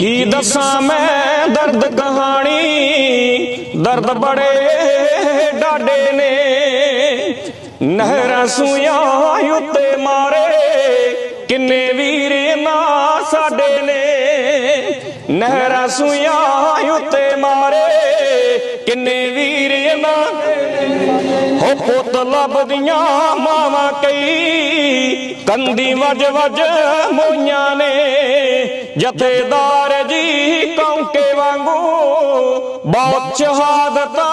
ਕੀ ਦੱਸਾਂ ਮੈਂ ਦਰਦ ਕਹਾਣੀ? ਦਰਦ ਬੜੇ ਡਾਡੇ ਨੇ। ਨਹਿਰਾਂ ਸੂਆਂ ਉੱਤੇ ਮਾਰੇ। ਕਿੰਨੇ ਵੀਰ ਨਾ ਸਾਡੇ ਨੇ। ਨਹਿਰਾਂ ਸੂਆਂ ਉੱਤੇ ਮਾਰੇ। ਕਿੰਨੇ ਵੀਰ ਨਾ। ਹੋ ਪੁੱਤ ਲੱਭਦੀਆਂ ਮਾਵਾਂ ਕਈ। ਕੰਦੀ ਵਜ ਵਜ ਮੋਈਆਂ ਨੇ। ਜਥੇਦਾਰ ਜੀ ਕੌਂਕੇ ਵਾਂਗੂ ਬਹੁਤ ਸ਼ਹਾਦਤਾਂ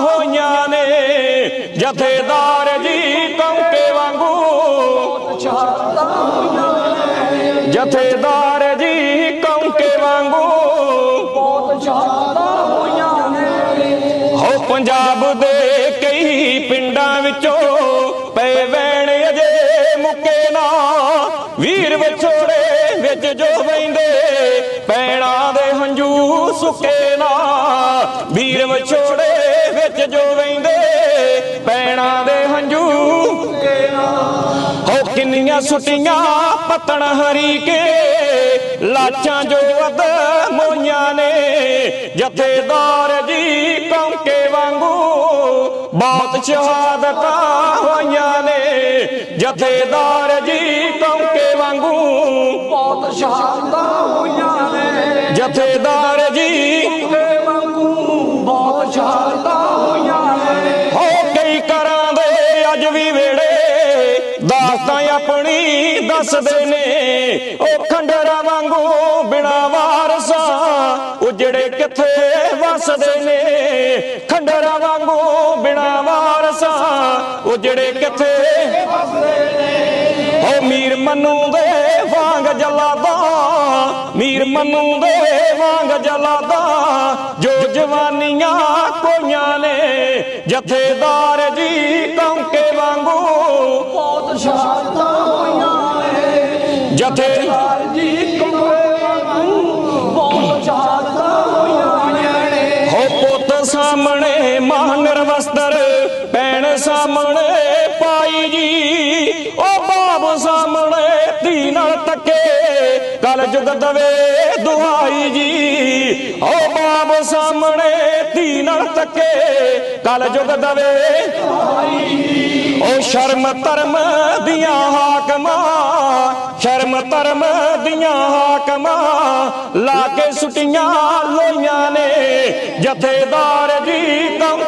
ਹੋਈਆਂ ਨੇ। ਜਥੇਦਾਰ ਜੀ ਕੌਂਕੇ ਵਾਂਗੂ ਜਥੇਦਾਰ ਜੀ ਕੌਂਕੇ ਵਾਂਗੂ ਹੋ ਪੰਜਾਬ ਦੇ ਕਈ ਪਿੰਡਾਂ ਵਿੱਚੋਂ ਪਏ ਵੈਣ ਅਜੇ ਮੁੱਕੇ ਨਾ। ਵੀਰ ਵਿਛੋੜੇ ਵਿੱਚ ਜੋ ਵੈਂਦੇ ਪੈਣਾ ਦੇ ਹੰਝੂ ਸੁੱਕੇ ਨਾ। ਵੀਰ ਵਿਛੋੜੇ ਵਿੱਚ ਜੋ ਵੈਂਦੇ ਪੈਣਾ ਦੇ ਹੰਝੂ ਹੋ ਕਿੰਨੀਆਂ ਸੁੱਟੀਆਂ ਪਤਣ ਹਰੀ ਕੇ ਲਾਚਾਂ ਜੋ ਅਦ ਮੋਈਆਂ ਨੇ। ਜਥੇਦਾਰ ਜੀ ਕੌਂਕੇ ਵਾਂਗੂ ਬਹੁਤ ਸ਼ਹਾਦਤਾਂ ਹੋਈਆਂ ਨੇ। ਜਥੇਦਾਰ ਜੀ ਕੌਂਕੇ ਬਹੁਤ ਸ਼ਹਾਦਤਾਂ ਹੋਈਆਂ ਨੇ। ਜਥੇਦਾਰ ਜੀ। ਤੇ ਵਾਂਗੂ ਬਹੁਤ ਹੋਈਆਂ ਨੇ। ਹੋ ਕਈ ਕਰਾਂ ਦੇ ਅੱਜ ਵੀ ਵੇੜੇ ਦਾਸਤਾਂ ਆਪਣੀ ਦੱਸਦੇ ਨੇ ਉਹ ਖੰਡਰਾ ਵਾਂਗੂ ਬਿਨਾ ਵਾਰਸਾ ਉਜੜੇ ਕਿੱਥੇ ਵਸਦੇ ਨੇ? ਖੰਡਰਾ ਵਾਂਗੂ ਬਿਨਾ ਵਾਰਸਾ ਉਜੜੇ ਕਿੱਥੇ? ਹੋ ਮੀਰ ਮੰਨੂ ਦੇ ਵਾਂਗ ਜਲਾਦਾ ਮੀਰ ਮੰਨੂ ਦੇ ਵਾਂਗ ਜਲਾਦਾ ਜੋ ਜਵਾਨੀਆਂ ਕੋਈਆਂ ਨੇ ਜਥੇਦਾਰ ਜੀ ਕੌਂਕੇ ਵਾਂਗੂ। ਬਹੁਤ ਸ਼ਹਾਦਤਾਂ ਹੋਈਆਂ ਨੇ। ਜਥੇ ਜੀ ਕੰਬੇ ਵਾਂਗੂ। ਬਹੁਤ ਸ਼ਹਾਦਤਾਂ ਹੋਈਆਂ ਨੇ। ਹੋ ਪੁੱਤ ਸਾਹਮਣੇ ਧੀ ਨਾਲ ਤੱਕੇ ਕਲ ਜੁਗ ਦਵੇ ਦੁਆਈ ਜੀ। ਉਹ ਬਾਬ ਸਾਹਮਣੇ ਧੀ ਨਾਲ ਤੱਕੇ ਕਲ ਜੁਗ ਦਵੇ ਉਹ ਸ਼ਰਮ ਧਰਮ ਦੀਆਂ ਹਾਕਮਾਂ, ਸ਼ਰਮ ਧਰਮ ਦੀਆਂ ਹਾਕਮਾਂ ਲਾ ਕੇ ਸੁਟੀਆਂ ਲੋਈਆਂ ਨੇ। ਜਥੇਦਾਰ ਜੀ ਕੌਂਕੇ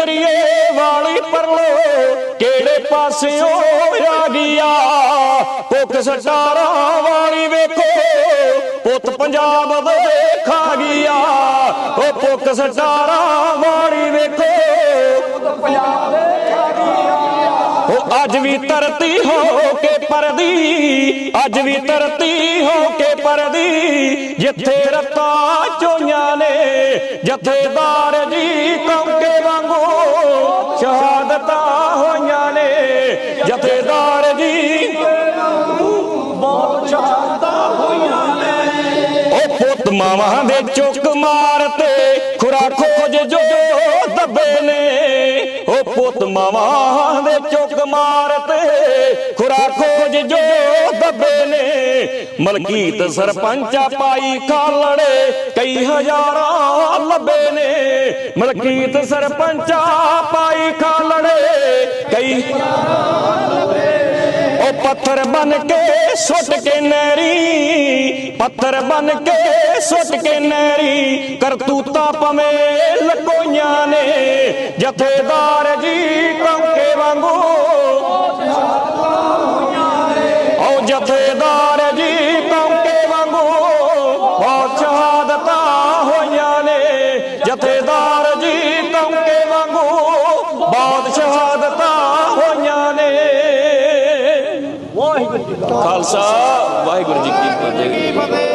ਫੇਰ ਵਾਲੀ ਪਰਲੋ, ਕਿਹੜੇ ਪਾਸਿਓਂ ਆ ਗਿਆ? ਕੋਕ ਸਟਾਰਾ ਵਾਲੀ ਵੇਖੋ, ਪੁੱਤ ਪੰਜਾਬ ਦੇ ਖਾ ਗਿਆ। ਉਹ ਕੋਕ ਸਟਾਰਾ ਵਾਲੀ ਵੇਖੋ ਪੰਜਾਬ ਦੇ ਉਹ ਅੱਜ ਵੀ ਧਰਤੀ ਹੋ ਕੇ ਪਰਦੀ, ਅੱਜ ਵੀ ਧਰਤੀ ਹੋ ਕੇ ਪਰਦੀ ਜਿੱਥੇ ਰਤਾ ਚੋਈਆਂ ਨੇ ਜਥੇਦਾਰ ਜੀ ਕੌਂਕੇ ਵਾਂਗੂ ਸ਼ਹਾਦਤਾਂ ਹੋਈਆਂ ਨੇ ਜਥੇਦਾਰ ਜੀ ਬਹੁਤ ਸ਼ਹਾਦਤਾਂ ਹੋਈਆਂ ਨੇ ਉਹ ਪੁੱਤ ਮਾਵਾਂ ਦੇ ਚੁੱਕ ਮਾਰ ਤੇ ਖੁਰਾ ਖੋਜ ਜੋ ਦੱਬੇ ਨੇ, ਉਹ ਪੁੱਤ ਮਾਵਾਂ ਦੇ ਚੁੱਕ ਮਾਰ ਤੇ ਖੁਰਾ ਮਲਕੀਤ ਸਰਪੰਚਾ ਪਾਈ ਖਾਲੜੇ ਕਈ ਹਜ਼ਾਰਾਂ ਲੱਭੇ ਨੇ। ਮਲਕੀਤ ਸਰਪੰਚਾ ਪਾਈ ਖਾਲੜੇ ਕਈ ਉਹ ਪੱਥਰ ਬਨ ਕੇ ਸੁੱਟ ਕੇ ਨੈਰੀ ਪੱਥਰ ਬਨ ਕੇ ਸੁੱਟ ਕੇ ਨੈਰੀ ਕਰਤੂਤਾ ਪਵੇਂ ਲਕੋਈਆਂ ਨੇ। ਜਥੇਦਾਰ ਜੀ ਕੌਂਕੇ ਵਾਂਗੂ ਜਥੇਦਾਰ ਜੀ ਤੌਂਕੇ ਵਾਂਗੂ ਬਹੁਤ ਸ਼ਹਾਦਤਾਂ ਹੋਈਆਂ ਨੇ। ਵਾਹਿਗੁਰੂ ਜੀ ਕਾ ਖਾਲਸਾ ਵਾਹਿਗੁਰੂ ਜੀ ਕੀ ਫਤਿਹ।